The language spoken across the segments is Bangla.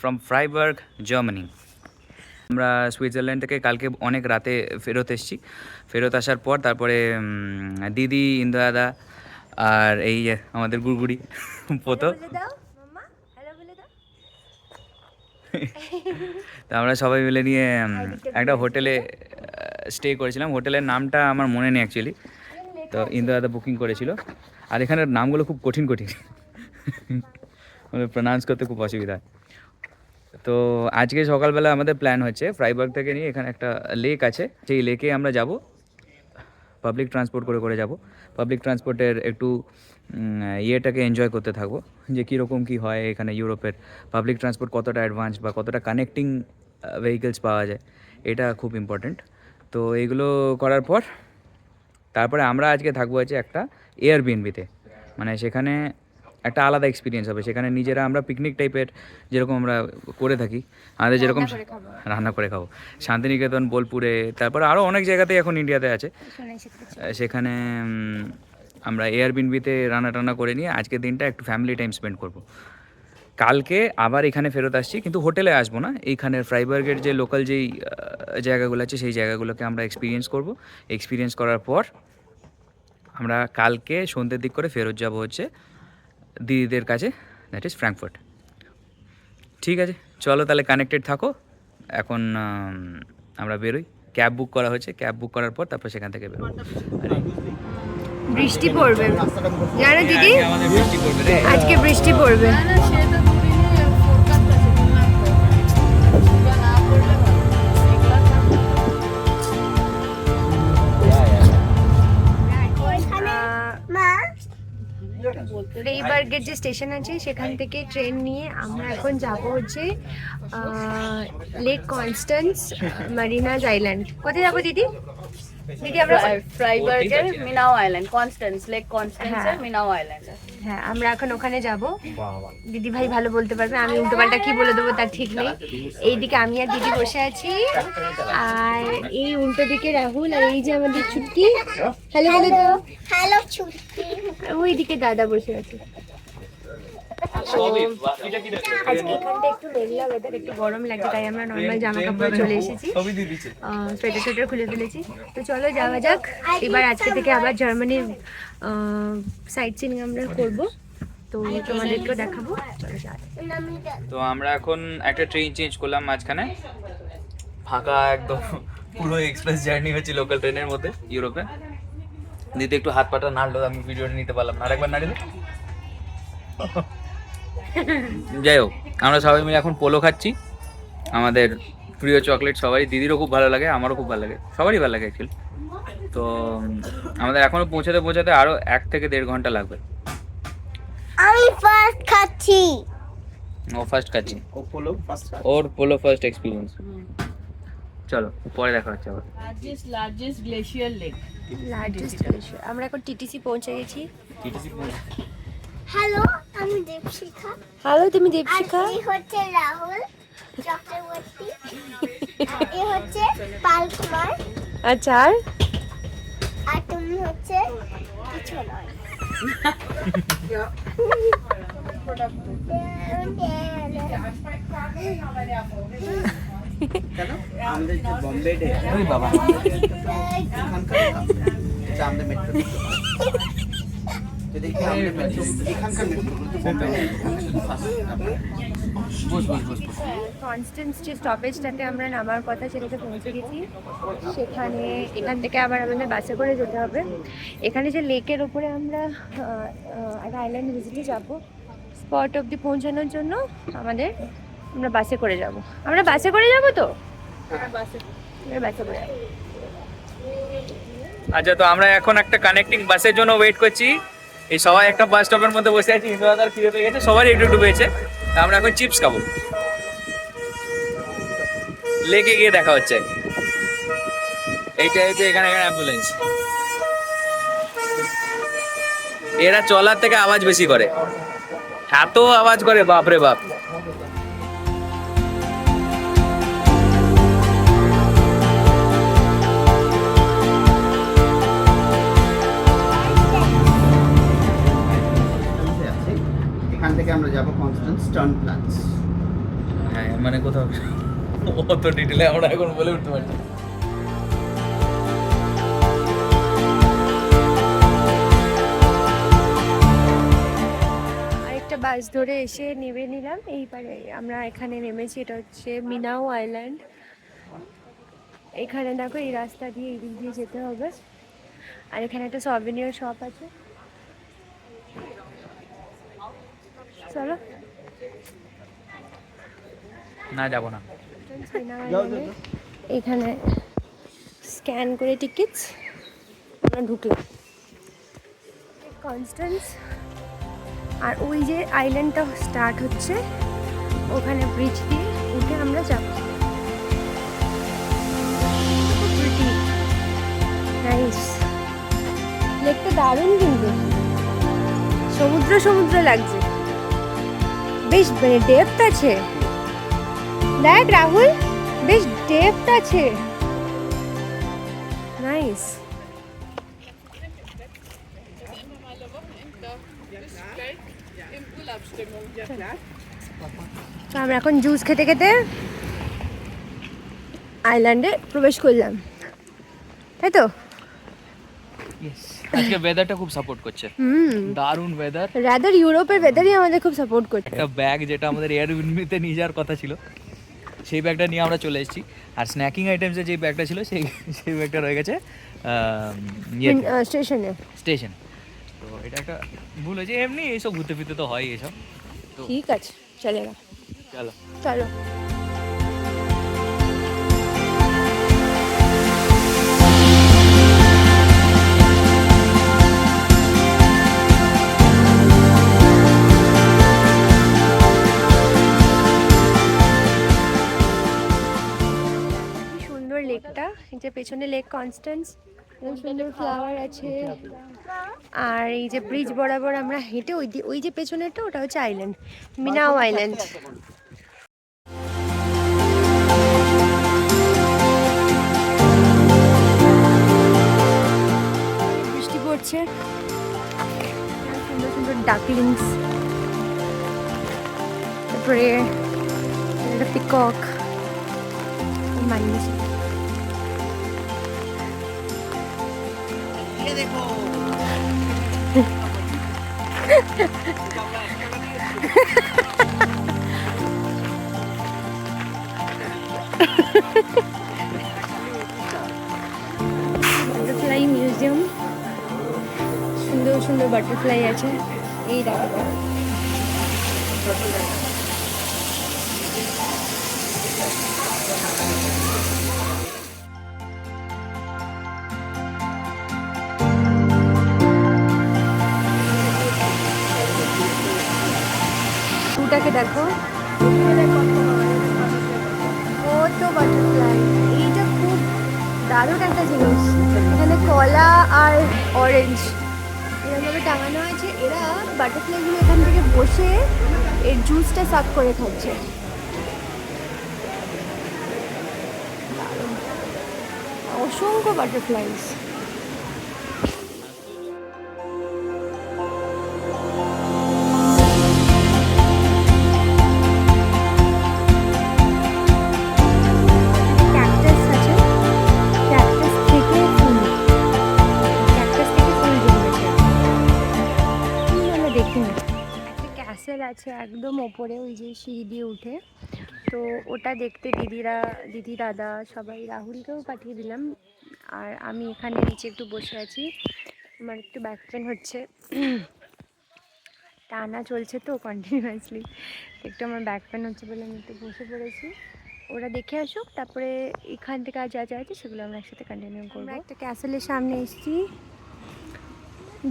ফ্রম ফ্রাইবার্গ জার্মানি আমরা সুইজারল্যান্ড থেকে কালকে অনেক রাতে ফেরত এসেছি। ফেরত আসার পর তারপরে দিদি ইন্দ্রাদা আর এই আমাদের গুড়গুড়ি পোতো। তো আমরা সবাই মিলে নিয়ে একটা হোটেলে স্টে করেছিলাম। হোটেলের নামটা আমার মনে নেই অ্যাকচুয়ালি তো ইন্দ্রাদা বুকিং করেছিল। আর এখানের নামগুলো খুব কঠিন কঠিন। মানে প্রনাউন্স করতে খুব অসুবিধা। হয়। তো আজকে সকালবেলা আমাদের প্ল্যান হচ্ছে ফ্রাইবার্গ থেকে নিয়ে এখানে একটা লেক আছে। সেই লেকে আমরা যাব পাবলিক ট্রান্সপোর্ট করে করে যাব। পাবলিক ট্রান্সপোর্টের একটু ইয়েটাকে এনজয় করতে থাকব, যে কীরকম কী হয় এখানে ইউরোপের। পাবলিক ট্রান্সপোর্ট কতটা অ্যাডভান্স বা কতটা কানেক্টিং ভেহিকেলস পাওয়া যায়, এটা খুব ইম্পর্ট্যান্ট তো এইগুলো করার পর, তারপরে আমরা আজকে থাকব আছে একটা এয়ারবিএনবিতে মানে সেখানে একটা আলাদা এক্সপিরিয়েন্স হবে। সেখানে নিজেরা আমরা পিকনিক টাইপের যেরকম আমরা করে থাকি আমাদের যেরকম রান্না করে খাব। শান্তিনিকেতন বোলপুরে তারপরে আরও অনেক জায়গাতেই এখন ইন্ডিয়াতে আছে। সেখানে আমরা এয়ারবিনবিতে রান্না টান্না করে নিয়ে আজকের দিনটা একটু ফ্যামিলি টাইম স্পেন্ড করব। কালকে আবার এখানে ফেরত আসছি কিন্তু হোটেলে আসব না। এইখানের ফ্রাইবার্গের যে লোকাল যেই জায়গাগুলো আছে সেই জায়গাগুলোকে আমরা এক্সপিরিয়েন্স করব। এক্সপিরিয়েন্স করার পর আমরা কালকে সন্ধ্যের দিক করে ফেরত যাব হচ্ছে দিদিদের কাছে দ্যাট ইজ ফ্র্যাঙ্কফোর্ট ঠিক আছে চলো তাহলে কানেক্টেড থাকো। এখন আমরা বেরোই। ক্যাব বুক করা হয়েছে ক্যাব বুক করার পর তারপর সেখান থেকে বেরোই বৃষ্টি পড়বে। জানো দিদি? আজকে বৃষ্টি পড়বে। রেইবার্গের যে স্টেশন আছে, সেখান থেকে ট্রেন নিয়ে আমরা এখন যাব হচ্ছে লেক কনস্ট্যান্স মারিনাজ আইল্যান্ড কোথায় যাব দিদি? দিদি আমরা ফ্রাইবার্গের মিনাও আইল্যান্ড কনস্ট্যান্স লেক কনস্ট্যান্সের হ্যাঁ। মিনাও আইল্যান্ড হ্যাঁ আমরা এখন ওখানে যাব। দিদি ভাই ভালো বলতে পারবে আমি উল্টোপাল্টা কি বলে দেবো তার ঠিক নেই। এইদিকে আমি আর দিদি বসে আছি। আর এই উল্টো দিকে রাহুল আর এই যে আমাদের ছুটকি হ্যালো হ্যালো। ওইদিকে দাদা বসে আছে। আজকে এখানটা একটু মেঘলা ওয়েদার একটু গরম লাগছে তাই আমরা নর্মাল জামা কাপড় চলে এসেছি। সোয়েটার সোয়েটার খুলে ফেলেছি। তো চলো যাওয়া যাক। এবার আজকে থেকে আবার জার্মানির সাইট সিনিং আমরা করব। তো তোমাদেরকেও দেখাবো। তো আমরা এখন একটা ট্রেন চেঞ্জ করলাম মাঝখানে। ফাঁকা একদম পুরো এক্সপ্রেস জার্নি হচ্ছে লোকাল ট্রেনের মধ্যে ইউরোপে দিদি একটু হাত পাটা নাড়লো আমি ভিডিওটা নিতে পারলাম না। আরেকবার নাড়িলে? যাই হোক আমরা সবাই মিলে এখন পোলো খাচ্ছি। আমাদের প্রিয় চকলেট সবারই দিদিরও খুব ভালো লাগে আমারও খুব ভালো লাগে সবারই ভালো লাগে অ্যাকচুয়ালি তো আমাদের এখনও পৌঁছাতে পৌঁছাতে আরও এক থেকে দেড় ঘণ্টা লাগবে। আমি ফার্স্ট খাচ্ছি। ও ফার্স্ট খাচ্ছি। ও পোলো ওর পোলো ফার্স্ট এক্সপিরিয়েন্স চলো পরে দেখা হচ্ছে আবার। Largest largest glacier lake Largest glacier। আমরা এখন টিটিসি পৌঁছে গেছি। হ্যালো আমি দীপশিখা হ্যালো তুমি আর দীপশিখা এই হচ্ছে রাহুল চক্রবর্তী। এ হচ্ছে পাল কুমার। আচ্ছা আর? আর তুমি হচ্ছে কিছু নয়। আমাদের যে বম্বে ডে ওই বাবা। এখানকার এটা আমাদের মেট্রো বস কনস্ট্যান্স যে স্টপেজটাতে আমরা নামার কথা সেটাতে পৌঁছে গেছি। সেখানে এখান থেকে আবার আমাদের বাসে করে যেতে হবে। এখানে যে লেকের ওপরে আমরা একটা আইল্যান্ড ভিজিটে যাব স্পট অবধি পৌঁছানোর জন্য আমাদের আমরা বাসে করে যাব। আমরা বাসে করে যাব তো? বাসে করে যাব। আচ্ছা তো আমরা এখন একটা কানেক্টিং বাসের জন্য ওয়েট করছি। এই সবাই একটা বাস স্টপের মধ্যে বসে আছি। ইন্দ্রাদার খিদে পেয়ে গেছে সবারই একটু একটু পেয়েছে। আমরা এখন চিপস খাব। লেকে গিয়ে দেখা হচ্ছে। এইটা হচ্ছে এখানে এখানে অ্যাম্বুলেন্স এরা চলার থেকে আওয়াজ বেশি করে। এত আওয়াজ করে, বাপরে বাপ। আছে এখান থেকে আমরা যাব কনস্ট্যান্ট স্টার্ন প্লান্স অত ডিটেলে আমরা এখন বলে উঠতে পারছি বাস ধরে এসে নেমে নিলাম। এইবারে আমরা এখানে নেমেছি এটা হচ্ছে মিনাও আইল্যান্ড এখানে দেখো এই রাস্তা দিয়ে এই দিক দিয়ে যেতে হবে। আর এখানে একটা সভিনিয়ার শপ আছে। চলো। না, যাব না। এখানে স্ক্যান করে টিকিটস, আমরা ঢুকলাম। কনস্ট্যান্স আর ওই যে আইল্যান্ডটা স্টার্ট হচ্ছে, ওখানে ব্রিজ দিয়ে উঠে আমরা যাব। নাইস লেকটা দারুণ কিন্তু। সমুদ্র সমুদ্র লাগছে। বেশ মানে ডেপথ আছে। দেখ রাহুল বেশ ডেপথ আছে। নাইস তো আমরা এখন জুস খেতে খেতে আইল্যান্ডে প্রবেশ করলাম। তাই তো? আজকে ওয়েদারটা খুব সাপোর্ট করছে। হুম। দারুণ ওয়েদার রাদার ইউরোপের ওয়েদারই আমাদের খুব সাপোর্ট করছে। একটা ব্যাগ যেটা আমাদের এয়ারবিনবিতে নিয়ে যাওয়ার কথা ছিল। সেই ব্যাগটা নিয়ে আমরা চলে এসেছি। আর স্ন্যাকিং আইটেমসের যে ব্যাগটা ছিল সেই সেই ব্যাগটা রয়ে গেছে ইয়ে স্টেশনে স্টেশন তো এটা একটা ভুল হয়েছে এমনি এইসব ঘুরতে ফিরতে তো হয় এইসব তো ঠিক আছে চলে চলো। চলো। লেকটা, এই যে পেছনে লেক কনস্ট্যান্স সুন্দর ফ্লাওয়ার আছে। আর এই যে ব্রিজ বরাবর আমরা হেঁটে ওই ওই যে পেছনেরটা, ওটা হচ্ছে আইল্যান্ড মিনাও আইল্যান্ড বৃষ্টি পড়ছে। সুন্দর সুন্দর ডাকলিংস তারপরে পিকক বাটারফ্লাই মিউজিয়াম সুন্দর সুন্দর বাটারফ্লাই আছে। এই দেখো। ফুটাকে দেখো। কত বাটারফ্লাই। এইটা খুব দারুণ একটা জিনিস। এখানে কলা আর অরেঞ্জ এরকমভাবে টাঙানো আছে এরা বাটারফ্লাইগুলো এখান থেকে বসে এর জুসটা সাফ করে খাচ্ছে। অসংখ্য বাটারফ্লাইস। ক্যাসেল আছে একদম ওপরে, ওই যে সিঁড়ি দিয়ে উঠে। তো ওটা দেখতে দিদিরা, দিদি দাদা সবাই, রাহুলকেও পাঠিয়ে দিলাম। আর আমি এখানে নিচে একটু বসে আছি। আমার একটু ব্যাক পেন হচ্ছে। টানা চলছে তো কন্টিনিউয়াসলি একটু আমার ব্যাক পেন হচ্ছে বলে আমি একটু বসে পড়েছি। ওরা দেখে আসুক, তারপরে এখান থেকে আর যা যা আছে সেগুলো আমরা একসাথে কন্টিনিউ করব। একটা ক্যাসেলের সামনে এসেছি।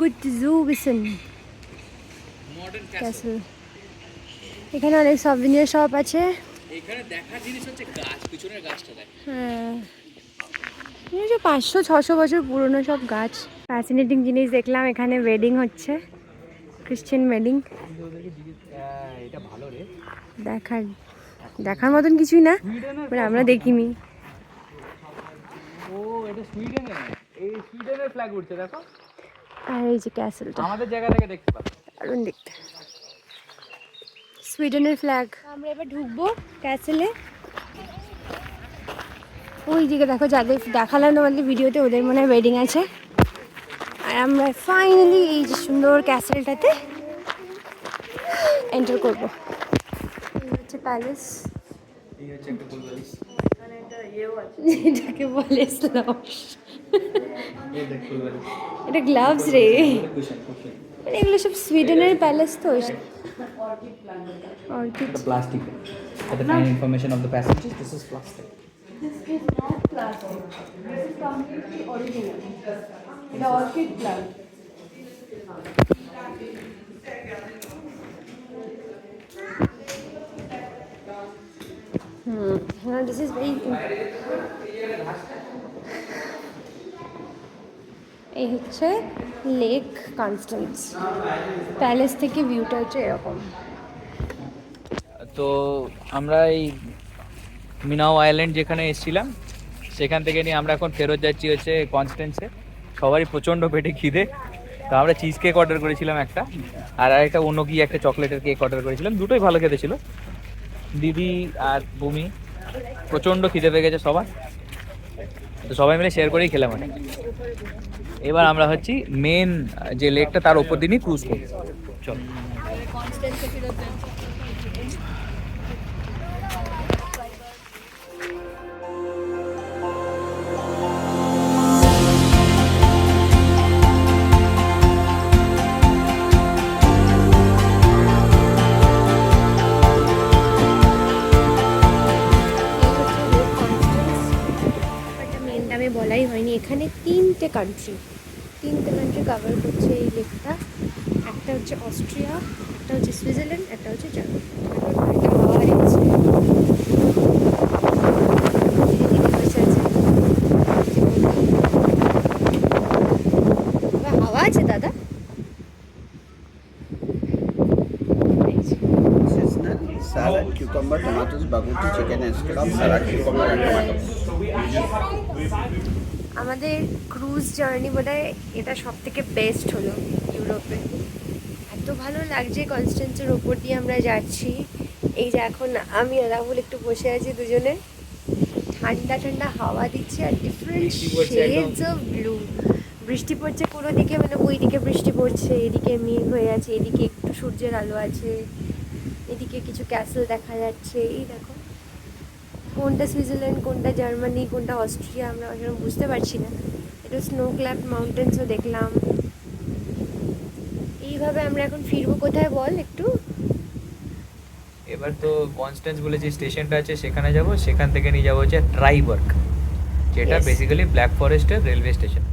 গুড জু বিসন ক্যাসেল এখানে অনেক সভিনিয়ার শপ আছে। এখানে দেখার জিনিস হচ্ছে গাছ পিছনের গাছটা দেখ। হ্যাঁ। যে পাঁচশো ছশো বছর পুরনো সব গাছ। ফ্যাসিনেটিং জিনিস দেখলাম এখানে ওয়েডিং হচ্ছে। ক্রিশ্চিয়ান ওয়েডিং এটা ভালো রে দেখার দেখার মতন কিছুই না মানে আমরা দেখিনি। ও এটা সুইডেনের এই সুইডেনের ফ্ল্যাগ উঠছে দেখো। আর এই যে ক্যাসেলটা আমাদের জায়গা থেকে দেখতে পাচ্ছ। দারুণ দেখতে। সুইডেনের ফ্ল্যাগ আমরা এবার ঢুকবো ক্যাসেলে ওই দিকে দেখো যাদের দেখালাম তোমাদের ভিডিওতে ওদের মনে হয় ওয়েডিং আছে। আর আমরা ফাইনালি এই যে সুন্দর ক্যাসেলটাতে এন্টার করব। এই হচ্ছে প্যালেস এটাকে বলে স্লস এটা গ্লাভস রে। মানে এগুলো সব সুইডেনের প্যালেস তো orchid plastic. For the kind information of the passengers, this is plastic. হ্যাঁ দিস ইজ ভেরি এই হচ্ছে লেক কনস্ট্যান্স প্যালেস থেকে ভিউটা হচ্ছে এরকম। তো আমরা এই মিনাও আইল্যান্ড যেখানে এসেছিলাম, সেখান থেকে নিয়ে আমরা এখন ফেরত যাচ্ছি হচ্ছে কনস্টেন্সে সবারই প্রচণ্ড পেটে খিদে। তো আমরা চিজ কেক অর্ডার করেছিলাম একটা, আর আরেকটা অন্য কি একটা চকলেটের কেক অর্ডার করেছিলাম। দুটোই ভালো খেতে ছিল। দিদি আর ভূমি প্রচণ্ড খিদে পেয়ে গেছে সবার। তো সবাই মিলে শেয়ার করেই খেলাম ওটা। এবার আমরা হচ্ছি মেন যে লেকটা তার উপর দিনই ক্রুজ করব। চলো। কান্ট্রি তিনটে কান্ট্রি কভার করছে এই লেকটা। একটা হচ্ছে অস্ট্রিয়া একটা হচ্ছে সুইজারল্যান্ড একটা হচ্ছে জার্মানি। হাওয়া হাওয়া আছে? দাদা। salad, cucumber, tomatoes, baguti, chicken and scallop, salad, cucumber and tomato. আমাদের ক্রুজ জার্নি বোধহয় এটা সব থেকে বেস্ট হলো ইউরোপে। এত ভালো লাগছে কনস্টেন্সের ওপর দিয়ে আমরা যাচ্ছি। এই যে এখন আমি আর রাহুল একটু বসে আছি দুজনে। ঠান্ডা ঠান্ডা হাওয়া দিচ্ছে আর ডিফারেন্ট শেডস অফ ব্লু বৃষ্টি পড়ছে কোনো দিকে মানে ওই দিকে বৃষ্টি পড়ছে এদিকে মেঘ হয়ে আছে এদিকে একটু সূর্যের আলো আছে এদিকে কিছু ক্যাসেল দেখা যাচ্ছে। এই দেখো কোনটা সুইজারল্যান্ড কোনটা জার্মানি কোনটা অস্ট্রিয়া আমরা সেরকম বুঝতে পারছি না। এটা স্নো ক্ল্যাপ মাউন্টেন্সও দেখলাম। এইভাবে আমরা এখন ফিরবো কোথায় বল একটু? এবার তো কনস্ট্যান্স বলে যে স্টেশনটা আছে সেখানে যাব। সেখান থেকে নিয়ে যাব হচ্ছে ট্রাইবার্গ যেটা বেসিক্যালি ব্ল্যাক ফরেস্টের রেলওয়ে স্টেশন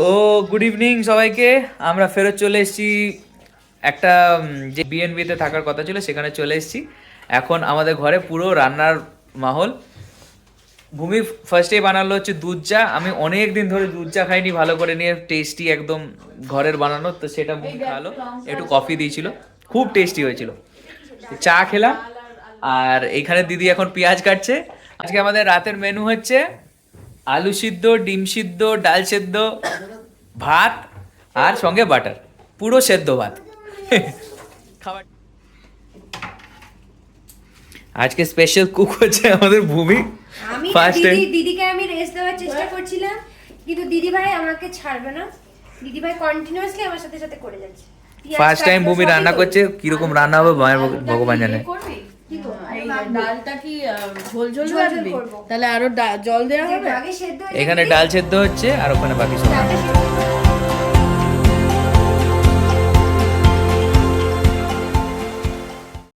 তো গুড ইভিনিং সবাইকে। আমরা ফেরত চলে এসেছি। একটা যে বিএনবিতে থাকার কথা ছিল, সেখানে চলে এসেছি। এখন আমাদের ঘরে পুরো রান্নার মাহল। ভূমি ফার্স্টে বানালো হচ্ছে দুধ চা। আমি অনেক দিন ধরে দুধ চা খাইনি, ভালো করে নিয়ে টেস্টি একদম ঘরের বানানো, তো সেটা ভূমি খাওয়ালো একটু কফি দিয়েছিল। খুব টেস্টি হয়েছিল। চা খেলাম। আর এখানে দিদি এখন পেঁয়াজ কাটছে। আজকে আমাদের রাতের মেনু হচ্ছে আলু সিদ্ধ ডিম সিদ্ধ ডাল সেদ্ধ ভাত আর সঙ্গে বাটার। পুরো সেদ্ধ ভাত। খাবার। আজকে স্পেশাল কুক হচ্ছে আমাদের ভূমি। আমি ফার্স্ট দিদি দিদিকে আমি রেস্ট দেওয়ার চেষ্টা করছিলাম কিন্তু দিদি ভাই আমাকে ছাড়বে না। দিদি ভাই কন্টিনিউয়াসলি আমার সাথে সাথে করে যাচ্ছে। ফার্স্ট টাইম ভূমি রান্না করছে কীরকম রান্না হবে মায়ের ভগবান জানে। করবি? ডালটা কি ঝোল। তাহলে আরও জল দেওয়া হবে? হয়ে এখানে ডাল সেদ্ধ হচ্ছে আর ওখানে বাকি সব